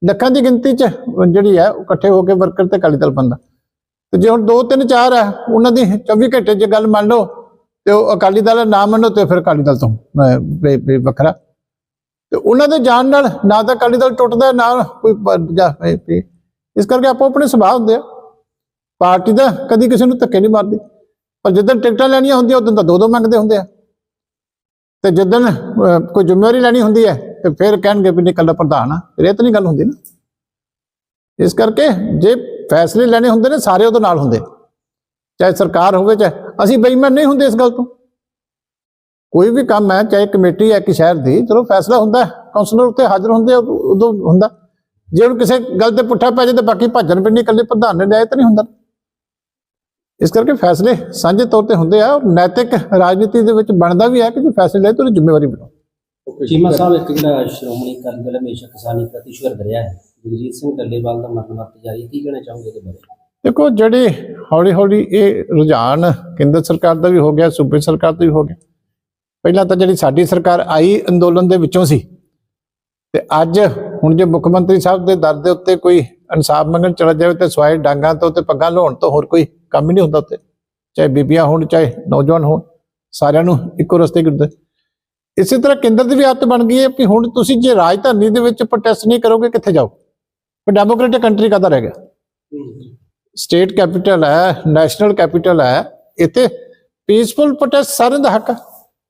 ਲੱਖਾਂ ਦੀ ਗਿਣਤੀ 'ਚ ਜਿਹੜੀ ਹੈ ਉਹ ਇਕੱਠੇ ਹੋ ਕੇ ਵਰਕਰ ਤੇ ਅਕਾਲੀ ਦਲ ਬੰਦਾ ਤੇ ਜੇ ਹੁਣ ਦੋ ਤਿੰਨ ਚਾਰ ਹੈ ਉਹਨਾਂ ਦੀ 24 ਘੰਟੇ ਜੇ ਗੱਲ ਮੰਨ ਲਓ ਤੇ ਉਹ ਅਕਾਲੀ ਦਲ ਨਾ ਮੰਨੋ ਤੇ ਫਿਰ ਅਕਾਲੀ ਦਲ ਤੋਂ ਵੱਖਰਾ। ਤੇ ਉਹਨਾਂ ਦੇ ਜਾਣ ਨਾਲ ਨਾ ਤਾਂ ਅਕਾਲੀ ਦਲ ਟੁੱਟਦਾ, ਨਾ ਕੋਈ ਇਸ ਕਰਕੇ ਆਪੋ ਆਪਣੇ ਸੁਭਾਅ ਹੁੰਦੇ ਆ। ਪਾਰਟੀ ਦਾ ਕਦੀ ਕਿਸੇ ਨੂੰ ਧੱਕੇ ਨਹੀਂ ਮਾਰਦੀ। ਪਰ ਜਦੋਂ ਟਿਕਟਾਂ ਲੈਣੀਆਂ ਹੁੰਦੀਆਂ, ਉਦੋਂ ਤਾਂ ਦੋ ਦੋ ਮੰਗਦੇ ਹੁੰਦੇ ਆ। ਤੇ ਜਦੋਂ ਕੋਈ ਜ਼ਿੰਮੇਵਾਰੀ ਲੈਣੀ ਹੁੰਦੀ ਹੈ, ਤੇ ਫਿਰ ਕਹਿਣਗੇ ਵੀ ਨਹੀਂ, ਇਕੱਲਾ ਪ੍ਰਧਾਨ ਆ। ਫਿਰ ਇਹ ਤਾਂ ਨਹੀਂ ਗੱਲ ਹੁੰਦੀ ਨਾ। ਇਸ ਕਰਕੇ ਜੇ ਫੈਸਲੇ ਲੈਣੇ ਹੁੰਦੇ ਨੇ, ਸਾਰੇ ਉਹਦੇ ਨਾਲ ਹੁੰਦੇ। ਚਾਹੇ ਸਰਕਾਰ ਹੋਵੇ, ਚਾਹੇ ਅਸੀਂ ਬੇਈਮਾਨ ਨਹੀਂ ਹੁੰਦੇ ਇਸ ਗੱਲ ਤੋਂ। ਕੋਈ ਵੀ ਕੰਮ ਹੈ, ਚਾਹੇ ਕਮੇਟੀ ਹੈ ਕਿ ਸ਼ਹਿਰ ਦੀ, ਚਲੋ ਫੈਸਲਾ ਹੁੰਦਾ ਕਾਉਂਸਲਰ ਉੱਤੇ ਹਾਜ਼ਰ ਹੁੰਦੇ ਉਦੋਂ ਹੁੰਦਾ। ਜੇ ਹੁਣ ਕਿਸੇ ਗੱਲ ਤੇ ਪੁੱਠਾ ਪੈ ਜਾਏ ਤੇ ਬਾਕੀ ਭੱਜਣ ਪੈਣੀ ਇਕੱਲੇ ਪ੍ਰਧਾਨ ਨੇ ਲਿਆਏ ਤਾਂ ਨਹੀਂ ਹੁੰਦਾ। ਇਸ ਕਰਕੇ ਫੈਸਲੇ ਸਾਂਝੇ ਤੌਰ ਤੇ ਹੁੰਦੇ ਆ ਔਰ ਨੈਤਿਕ ਰਾਜਨੀਤੀ ਦੇ ਵਿੱਚ ਬਣਦਾ ਵੀ ਹੈ ਕਿ ਜੇ ਫੈਸਲੇ ਲਏ ਤਾਂ ਉਹਦੀ ਜ਼ਿੰਮੇਵਾਰੀ ਬਣਾਓ ਚੀਮਾ ਸਾਹਿਬ, ਇੱਕ ਜਿਹੜਾ ਸ਼੍ਰੋਮਣੀ ਅਕਾਲੀ ਦਲ ਹਮੇਸ਼ਾ ਕਿਸਾਨੀ ਪ੍ਰਤੀ ਸ਼ੁਰਦ ਰਿਹਾ ਹੈ। ਜਗਜੀਤ ਸਿੰਘ ਡੱਲੇਵਾਲ ਦਾ ਮਰਨ ਵਰਤ ਜਾਰੀ, ਕੀ ਕਹਿਣਾ ਚਾਹੋਗੇ ਇਹਦੇ ਬਾਰੇ? ਦੇਖੋ ਜਿਹੜੇ ਹੌਲੀ ਹੌਲੀ ਇਹ ਰੁਝਾਨ ਕੇਂਦਰ ਸਰਕਾਰ ਦਾ ਵੀ ਹੋ ਗਿਆ, ਸੂਬੇ ਸਰਕਾਰ ਦਾ ਵੀ ਹੋ ਗਿਆ। ਪਹਿਲਾਂ ਤਾਂ ਜਿਹੜੀ ਸਾਡੀ ਸਰਕਾਰ ਆਈ ਅੰਦੋਲਨ ਦੇ ਵਿੱਚੋਂ ਸੀ, ਤੇ ਅੱਜ ਹੁਣ ਜੇ ਮੁੱਖ ਮੰਤਰੀ ਸਾਹਿਬ ਦੇ ਦਰ ਦੇ ਉੱਤੇ ਕੋਈ ਇਨਸਾਫ ਮੰਗਣ ਚਲਾ ਜਾਵੇ ਤੇ ਸਵਾਏ ਡਾਂਗਾਂ ਤੋਂ ਤੇ ਪੱਗਾਂ ਲਾਉਣ ਤੋਂ ਹੋਰ ਕੋਈ ਕੰਮ ਹੀ ਨਹੀਂ ਹੁੰਦਾ ਉੱਤੇ। ਚਾਹੇ ਬੀਬੀਆਂ ਹੋਣ, ਚਾਹੇ ਨੌਜਵਾਨ ਹੋਣ, ਸਾਰਿਆਂ ਨੂੰ ਇੱਕੋ ਰਸਤੇ ਕਿਰਦੇ ਇਸੇ ਤਰ੍ਹਾਂ ਕੇਂਦਰ ਦੀ ਵੀ ਆਦਤ ਬਣ ਗਈ ਹੈ ਕਿ ਹੁਣ ਤੁਸੀਂ ਜੇ ਰਾਜਧਾਨੀ ਦੇ ਵਿੱਚ ਪ੍ਰੋਟੈਸਟ ਨਹੀਂ ਕਰੋਗੇ, ਕਿੱਥੇ ਜਾਓ ਫਿਰ ਡੈਮੋਕ੍ਰੇਟਿਕ ਕੰਟਰੀ ਕਾਹਦਾ ਰਹਿ ਗਿਆ? ਸਟੇਟ ਕੈਪੀਟਲ ਹੈ, ਨੈਸ਼ਨਲ ਕੈਪੀਟਲ ਹੈ, ਇੱਥੇ ਪੀਸਫੁਲ ਪ੍ਰੋਟੈਸਟ ਸਾਰਿਆਂ ਦਾ ਹੱਕ ਹੈ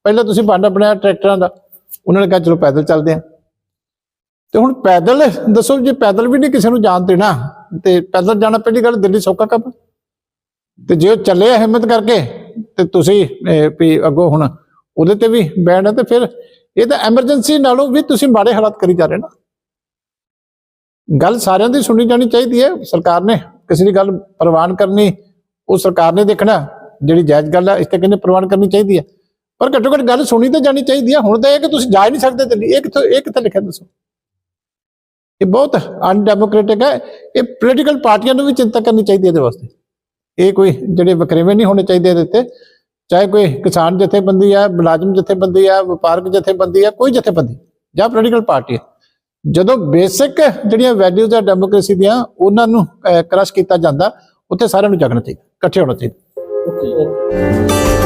ਪਹਿਲਾਂ ਤੁਸੀਂ ਬੰਡ ਬਣਾਇਆ ਟਰੈਕਟਰਾਂ ਦਾ, ਉਹਨਾਂ ਨੇ ਕਿਹਾ, ਚਲੋ ਪੈਦਲ ਚੱਲਦੇ ਆ ਤੇ ਹੁਣ ਪੈਦਲ, ਦੱਸੋ ਜੇ ਪੈਦਲ ਵੀ ਨਹੀਂ ਕਿਸੇ ਨੂੰ ਜਾਣ ਦੇਣਾ, ਤੇ ਪੈਦਲ ਜਾਣਾ ਪਹਿਲੀ ਗੱਲ ਦਿੱਲੀ ਸੌਕਾ ਕੰਮ ਤੇ ਜੇ ਉਹ ਚੱਲੇ ਹਿੰਮਤ ਕਰਕੇ, ਤੇ ਤੁਸੀਂ ਵੀ ਅੱਗੋਂ ਹੁਣ ਉਹਦੇ ਤੇ ਵੀ ਬੈਨ ਹੈ ਤੇ ਫਿਰ ਇਹ ਤਾਂ ਐਮਰਜੈਂਸੀ ਨਾਲੋਂ ਵੀ ਤੁਸੀਂ ਮਾੜੇ ਹਾਲਾਤ ਕਰੀ ਜਾ ਰਹੇ ਨਾ। ਗੱਲ ਸਾਰਿਆਂ ਦੀ ਸੁਣੀ ਜਾਣੀ ਚਾਹੀਦੀ ਹੈ, ਸਰਕਾਰ ਨੇ ਕਿਸੇ ਦੀ ਗੱਲ ਪ੍ਰਵਾਨ ਕਰਨੀ, ਉਹ ਸਰਕਾਰ ਨੇ ਦੇਖਣਾ, ਜਿਹੜੀ ਜਾਇਜ਼ ਗੱਲ ਹੈ ਇਸ ਤੇ ਕਹਿੰਦੇ ਪ੍ਰਵਾਨ ਕਰਨੀ ਚਾਹੀਦੀ ਹੈ ਪਰ ਘੱਟੋ ਘੱਟ ਗੱਲ ਸੁਣੀ ਤਾਂ ਜਾਣੀ ਚਾਹੀਦੀ ਹੈ ਹੁਣ ਤਾਂ ਇਹ ਕਿ ਤੁਸੀਂ ਜਾ ਹੀ ਨਹੀਂ ਸਕਦੇ ਦਿੱਲੀ, ਇਹ ਕਿੱਥੋਂ, ਇਹ ਕਿੱਥੇ ਲਿਖਿਆ ਦੱਸੋ? ਇਹ ਬਹੁਤ ਅਨਡੈਮੋਕ੍ਰੈਟਿਕ ਹੈ ਇਹ ਪੋਲੀਟੀਕਲ ਪਾਰਟੀਆਂ ਨੂੰ ਵੀ ਚਿੰਤਾ ਕਰਨੀ ਚਾਹੀਦੀ ਹੈ ਇਹਦੇ ਵਾਸਤੇ। ਇਹ ਕੋਈ ਜਿਹੜੇ ਵਕਰੇਵੇਂ ਨਹੀਂ ਹੋਣੇ ਚਾਹੀਦੇ ਇਹਦੇ ਉੱਤੇ ਚਾਹੇ ਕੋਈ ਕਿਸਾਨ ਜਥੇਬੰਦੀ ਹੈ ਮੁਲਾਜ਼ਮ ਜਥੇਬੰਦੀ ਆ, ਵਪਾਰਕ ਜਥੇਬੰਦੀ ਆ, ਕੋਈ ਜਥੇਬੰਦੀ, ਜਾਂ ਪੋਲੀਟੀਕਲ ਪਾਰਟੀ ਹੈ ਜਦੋਂ ਬੇਸਿਕ ਜਿਹੜੀਆਂ ਵੈਲਿਊਜ਼ ਆ ਡੈਮੋਕ੍ਰੇਸੀ ਦੀਆਂ, ਉਹਨਾਂ ਨੂੰ ਕਰਸ਼ ਕੀਤਾ ਜਾਂਦਾ, ਉੱਥੇ ਸਾਰਿਆਂ ਨੂੰ ਜਾਗਣਾ ਚਾਹੀਦਾ, ਇਕੱਠੇ ਹੋਣਾ ਚਾਹੀਦਾ। ਓਕੇ